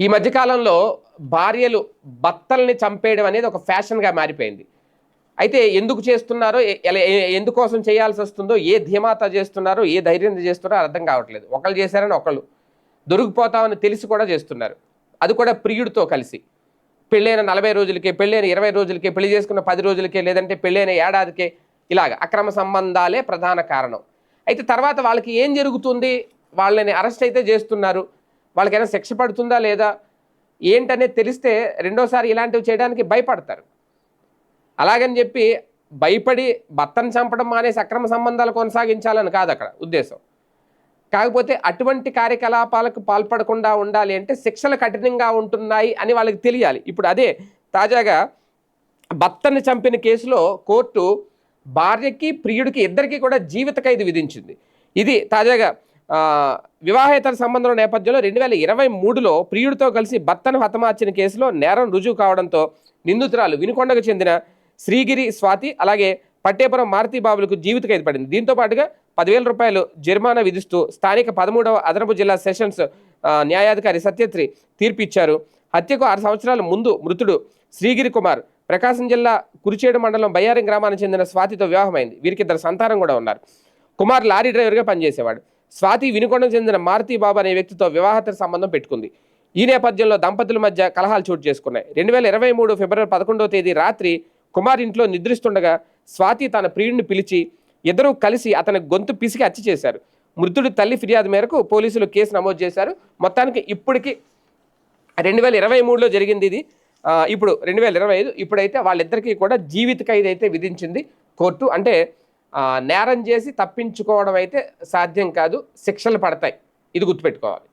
ఈ మధ్యకాలంలో భార్యలు భర్తల్ని చంపేయడం అనేది ఒక ఫ్యాషన్గా మారిపోయింది. అయితే ఎందుకు చేస్తున్నారో ఎలా- ఎందుకోసం చేయాల్సి వస్తుందో ఏ ధీమాత చేస్తున్నారో ఏ ధైర్యం చేస్తున్నారో అర్థం కావట్లేదు. ఒకళ్ళు చేశారని ఒకళ్ళు దొరికిపోతామని తెలిసి కూడా చేస్తున్నారు. అది కూడా ప్రియుడితో కలిసి. పెళ్ళైన నలభై రోజులకే పెళ్ళైన ఇరవై రోజులకే పెళ్ళి చేసుకున్న పది రోజులకే లేదంటే పెళ్ళైన ఏడాదికే ఇలాగ అక్రమ సంబంధాలే ప్రధాన కారణం. అయితే తర్వాత వాళ్ళకి ఏం జరుగుతుంది? వాళ్ళని అరెస్ట్ అయితే చేస్తున్నారు. వాళ్ళకైనా శిక్ష పడుతుందా లేదా ఏంటనేది తెలిస్తే రెండోసారి ఇలాంటివి చేయడానికి భయపడతారు. అలాగని చెప్పి భయపడి భర్తను చంపడం మానేసి అక్రమ సంబంధాలు కొనసాగించాలని కాదు అక్కడ ఉద్దేశం. కాకపోతే అటువంటి కార్యకలాపాలకు పాల్పడకుండా ఉండాలి అంటే శిక్షలు కఠినంగా ఉంటున్నాయి అని వాళ్ళకి తెలియాలి. ఇప్పుడు అదే తాజాగా భర్తను చంపిన కేసులో కోర్టు భార్యకి ప్రియుడికి ఇద్దరికీ కూడా జీవిత ఖైదు విధించింది. ఇది తాజాగా వివాహేతర సంబంధం నేపథ్యంలో రెండు వేల ఇరవై మూడులో ప్రియుడితో కలిసి భర్తను హతమార్చిన కేసులో నేరం రుజువు కావడంతో నిందితురాలు వినుకొండకు చెందిన శ్రీగిరి స్వాతి అలాగే పట్టేపురం మారుతిబాబులకు జీవిత ఖైదు పడింది. దీంతో పాటుగా పదివేల రూపాయలు జరిమానా విధిస్తూ స్థానిక పదమూడవ అదనపు జిల్లా సెషన్స్ న్యాయాధికారి సత్యత్రి తీర్పిచ్చారు. హత్యకు ఆరు సంవత్సరాల ముందు మృతుడు శ్రీగిరి కుమార్ ప్రకాశం జిల్లా కురిచేడు మండలం బయ్యారం గ్రామానికి చెందిన స్వాతితో వివాహమైంది. వీరికి ఇద్దరు సంతానం కూడా ఉన్నారు. కుమార్ లారీ డ్రైవర్గా పనిచేసేవాడు. స్వాతి వినుకొండకు చెందిన మారుతి బాబు అనే వ్యక్తితో వివాహేతర సంబంధం పెట్టుకుంది. ఈ నేపథ్యంలో దంపతుల మధ్య కలహాలు చోటు చేసుకున్నాయి. రెండు వేల ఇరవై మూడు ఫిబ్రవరి పదకొండవ తేదీ రాత్రి కుమార్ ఇంట్లో నిద్రిస్తుండగా స్వాతి తన ప్రియుడిని పిలిచి ఇద్దరూ కలిసి అతని గొంతు పిసికి హత్య చేశారు. మృతుడి తల్లి ఫిర్యాదు మేరకు పోలీసులు కేసు నమోదు చేశారు. మొత్తానికి ఇప్పటికి రెండు వేల ఇరవై మూడులో జరిగింది ఇది. ఇప్పుడు రెండు వేల ఇరవై ఐదు ఇప్పుడైతే వాళ్ళిద్దరికీ కూడా జీవిత ఖైదు అయితే విధించింది కోర్టు. అంటే నేరం చేసి తప్పించుకోవడం అయితే సాధ్యం కాదు శిక్షలు పడతాయి. ఇది గుర్తుపెట్టుకోవాలి.